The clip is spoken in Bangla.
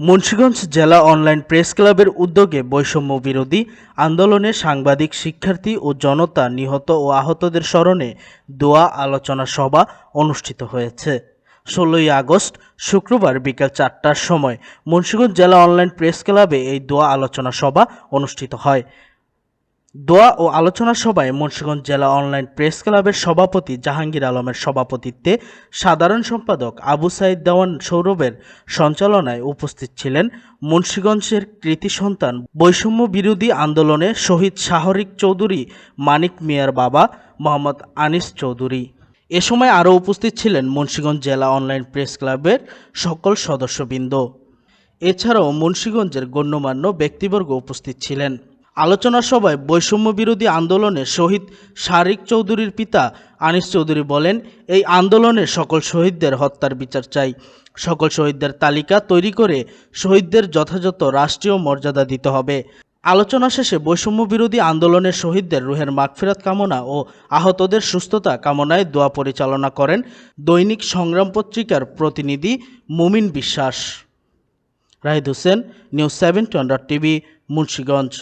মুন্সিগঞ্জ জেলা অনলাইন প্রেস ক্লাবের উদ্যোগে বৈষম্য বিরোধী আন্দোলনে সাংবাদিক, শিক্ষার্থী ও জনতা নিহত ও আহতদের স্মরণে দোয়া আলোচনা সভা অনুষ্ঠিত হয়েছে। ষোলোই আগস্ট, শুক্রবার বিকাল চারটার সময় মুন্সিগঞ্জ জেলা অনলাইন প্রেস ক্লাবে এই দোয়া আলোচনা সভা অনুষ্ঠিত হয়। দোয়া ও আলোচনা সভায় মুন্সিগঞ্জ জেলা অনলাইন প্রেস ক্লাবের সভাপতি জাহাঙ্গীর আলমের সভাপতিত্বে সাধারণ সম্পাদক আবু সাইদ দেওয়ান সৌরভের সঞ্চালনায় উপস্থিত ছিলেন মুন্সিগঞ্জের কৃতি সন্তান বৈষম্য বিরোধী আন্দোলনে শহীদ শাহরিক চৌধুরী, মানিক মিয়ার বাবা, মোহাম্মদ আনিস চৌধুরী। এ সময় আরও উপস্থিত ছিলেন মুন্সিগঞ্জ জেলা অনলাইন প্রেস ক্লাবের সকল সদস্যবৃন্দ। এছাড়াও মুন্সিগঞ্জের গণ্যমান্য ব্যক্তিবর্গ উপস্থিত ছিলেন। আলোচনা সভায় বৈষম্য বিরোধী আন্দোলনে শহীদ শারিক চৌধুরীর পিতা আনিস চৌধুরী বলেন, এই আন্দোলনে সকল শহীদদের হত্যার বিচার চাই। সকল শহীদদের তালিকা তৈরি করে শহীদদের যথাযথ রাষ্ট্রীয় মর্যাদা দিতে হবে। আলোচনা শেষে বৈষম্য বিরোধী আন্দোলনের শহীদদের রুহের মাগফিরাত কামনা ও আহতদের সুস্থতা কামনায় দোয়া পরিচালনা করেন দৈনিক সংগ্রাম পত্রিকার প্রতিনিধি Mumin Biswas. Rahid Hossain, news seven TV, Munshiganj.